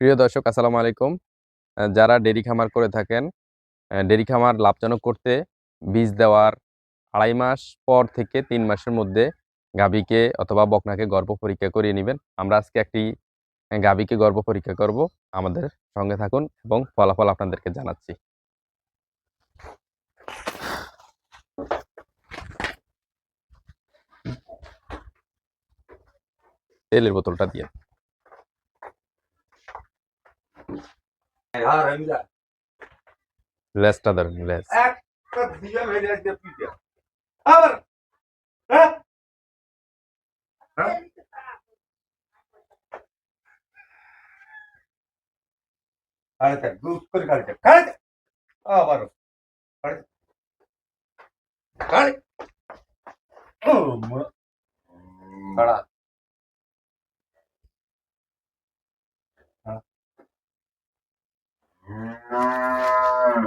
প্রিয় দর্শক, আসসালামু আলাইকুম। যারা ডেরি খামার করে থাকেন ডেরি খামার লাভজনক করতে বীজ দেওয়ার আড়াই মাস পর থেকে তিন মাসের মধ্যে গাভীকে অথবা বকনাকে গর্ভ পরীক্ষা করিয়ে নেবেন। আমরা আজকে একটি গাভীকে গর্ভ পরীক্ষা করব। আমাদের সঙ্গে থাকুন এবং ফলাফল আপনাদেরকে জানাচ্ছি। তেলের বোতলটা দিয়ে। আর রমিলা লেসটা ধরেন লেস একটা দিয়ে মেরে দিয়ে পিটিয়া আবার হ্যাঁ হ্যাঁ আরে তা গুড করে কাটে কাটে আবার কাটে কাটে ও মা Ah.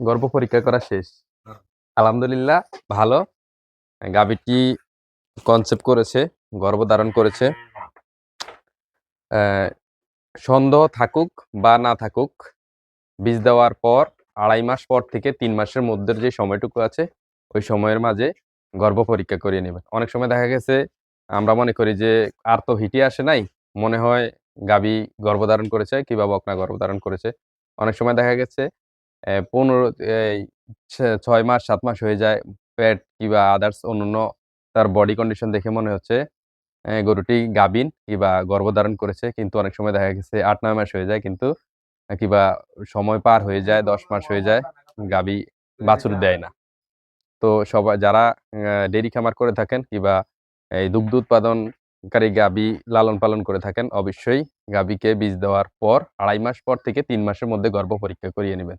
গর্ভ পরীক্ষা করা শেষ। হ্যাঁ। আলহামদুলিল্লাহ ভালো। গাভীটি কনসেপ্ট করেছে গর্ব ধারণ করেছে। সন্দেহ থাকুক বা না থাকুক বীজ দেওয়ার পর আড়াই মাস পর থেকে তিন মাসের মধ্যে যে সময়টুকু আছে ওই সময়ের মাঝে গর্ভ পরীক্ষা করিয়ে নেবেন। অনেক সময় দেখা গেছে আমরা মনে করি যে আর তো হিটই আসে নাই মনে হয় গাভী গর্ভধারণ করেছে কিংবা বকনা গর্ভধারণ করেছে। অনেক সময় দেখা গেছে পনেরো ছয় মাস, সাত মাস হয়ে যায়। পেট কিংবা আদার্স অন্যান্য তার বডি কন্ডিশন দেখে মনে হচ্ছে গরুটি গাভীন কিংবা গর্ভধারণ করেছে, কিন্তু অনেক সময় দেখা গেছে আট, নয় মাস হয়ে যায়, কিন্তু কিংবা সময় পার হয়ে যায়, দশ মাস হয়ে যায়, গাভী বাছুর দেয় না। তো সবাই, যারা ডেরি খামার করে থাকেন কিংবা এই দুগ্ধ উৎপাদনকারী গাভী লালন পালন করে থাকেন, অবশ্যই গাভীকে বীজ দেওয়ার পর আড়াই মাস পর থেকে তিন মাসের মধ্যে গর্ভ পরীক্ষা করিয়ে নেবেন।